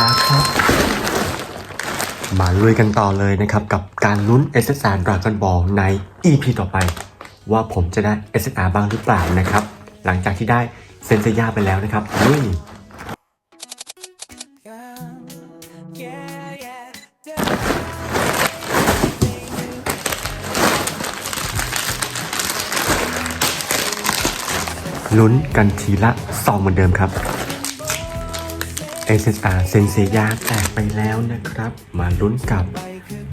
มาครับ มาลุยกันต่อเลยนะครับ กับการลุ้น SSR Dragon Ball ใน EP ต่อไป ว่าผมจะได้ SSR บ้างหรือเปล่านะครับ หลังจากที่ได้เซนเซียไปแล้วนะครับนี่ลุ้นกันทีละซองเหมือนเดิมครับ SSR เซนเซียแตกไปแล้วนะครับ มาลุ้นกับ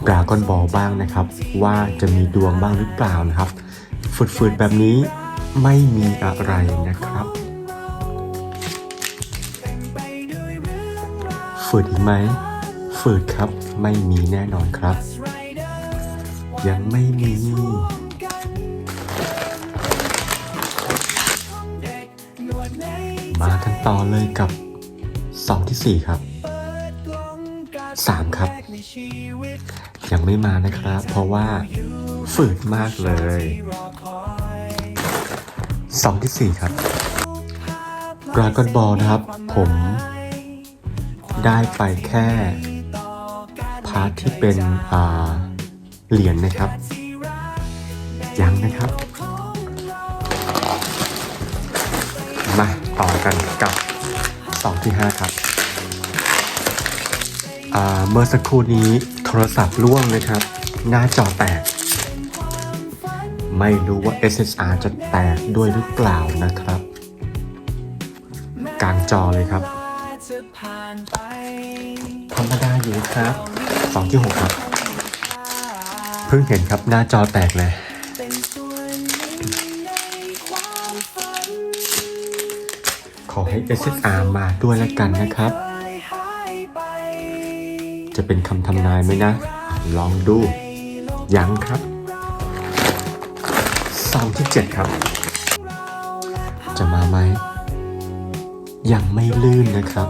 ดราก้อนบอลบ้างนะครับ ว่าจะมีดวงบ้างหรือเปล่านะครับ ฝืดๆแบบนี้ไม่มีอะไรนะครับ ฝืดอีกไหม ฝืดครับไม่มีแน่นอนครับ ยังไม่มีมากันต่อเลยกับ ซองที่สี่ครับสามครับ ยังไม่มานะครับ เพราะว่าฝืดมากเลยซองที่สี่ครับดราก้อนบอลนะครับ ผมได้ไปแค่พาร์ทที่เป็นอ่าเหรียญนะครับ ยังนะครับ มาต่อกันกับส องที่ 5 ครับเมื่อสักครู่นี้โทรศัพท์ร่วงนะครับ หน้าจอแตก ไม่รู้ว่า SSR จะแตกด้วยหรือเปล่านะครับ กลางจอเลยครับ ธรรมดาอยู่ครับสองที่หกครับ เพิ่งเห็นครับหน้าจอแตกเลย อให้ SSR มาด้วยแล้วกันนะครับ จะเป็นคำทำนายไหมนะ ลองดู ยังครับซองที่ 7 ครับ จะมาไหม ยังไม่ลื่นนะครับ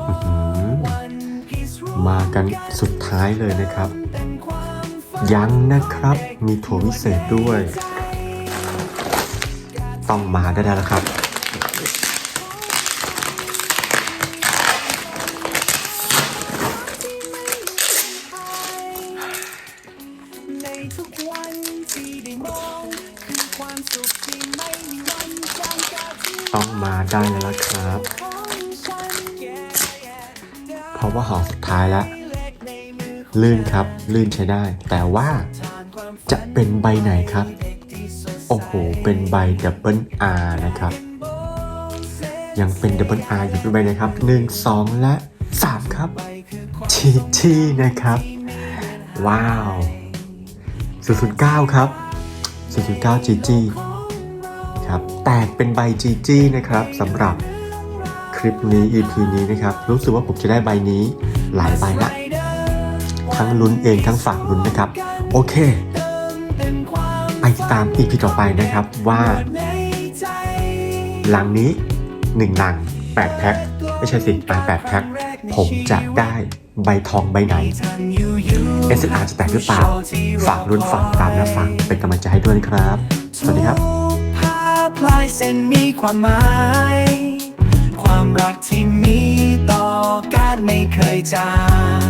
มากันสุดท้ายเลยนะครับ ยังนะครับมีถั่ววิเศษด้วย ต้องมาได้แล้วครับ ต้องมาได้แล้วละครับ เพราะว่าหอสุดท้ายแล้วลื่นครับ ลื่นใช้ได้ แต่ว่าจะเป็นใบไหนครับ โอ้โห เป็นใบดับเบิล R นะครับ ยังเป็นดับเบิล R อยู่เป็นใบนะครับ1 2และ3ครับชีชีนะครับ ว้าว009ครับ009 GG ครับ แตกเป็นใบ GG นะครับสำหรับคลิปนี้ EP นี้นะครับ รู้สึกว่าผมจะได้ใบนี้หลายใบละทั้งลุ้นเองทั้งฝากลุ้นนะครับ โอเค ไปติดตาม EP ต่อไปนะครับว่า หลังนี้ 1 หลัง 8 แพ็คไม่ใช่สิแปดแปดแพ็คผมจะได้ใบทองใบไหน SLR จะแตกหรือเปล่า ฝากลุ้นฝากตามและฝากเป็นกำลังใจให้ด้วยนะครับ สวัสดีครับ พลายเส้นมีความหมาย ความรักที่มีต่อกันไม่เคยจาง